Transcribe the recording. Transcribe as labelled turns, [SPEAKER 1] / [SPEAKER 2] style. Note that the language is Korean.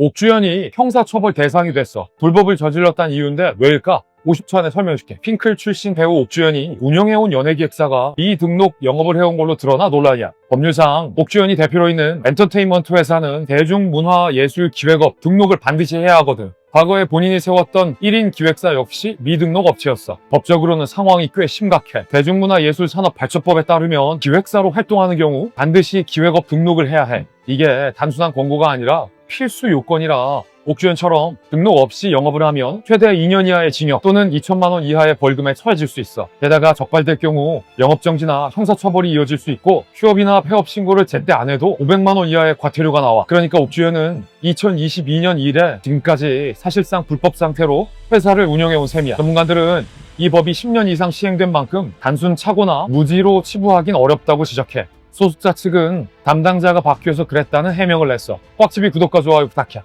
[SPEAKER 1] 옥주현이 형사처벌 대상이 됐어. 불법을 저질렀다는 이유인데 왜일까? 50초 안에 설명해줄게. 핑클 출신 배우 옥주현이 운영해온 연예기획사가 미등록 영업을 해온 걸로 드러나 논란이야. 법률상 옥주현이 대표로 있는 엔터테인먼트 회사는 대중문화예술기획업 등록을 반드시 해야 하거든. 과거에 본인이 세웠던 1인 기획사 역시 미등록 업체였어. 법적으로는 상황이 꽤 심각해. 대중문화예술산업발전법에 따르면 기획사로 활동하는 경우 반드시 기획업 등록을 해야 해. 이게 단순한 권고가 아니라 필수 요건이라 옥주현처럼 등록 없이 영업을 하면 최대 2년 이하의 징역 또는 2천만 원 이하의 벌금에 처해질 수 있어. 게다가 적발될 경우 영업정지나 형사처벌이 이어질 수 있고 휴업이나 폐업 신고를 제때 안 해도 500만 원 이하의 과태료가 나와. 그러니까 옥주현은 2022년 이래 지금까지 사실상 불법 상태로 회사를 운영해온 셈이야. 전문가들은 이 법이 10년 이상 시행된 만큼 단순 착오나 무지로 치부하긴 어렵다고 지적해. 소속자 측은 담당자가 바뀌어서 그랬다는 해명을 냈어. 꽉집이 구독과 좋아요 부탁해.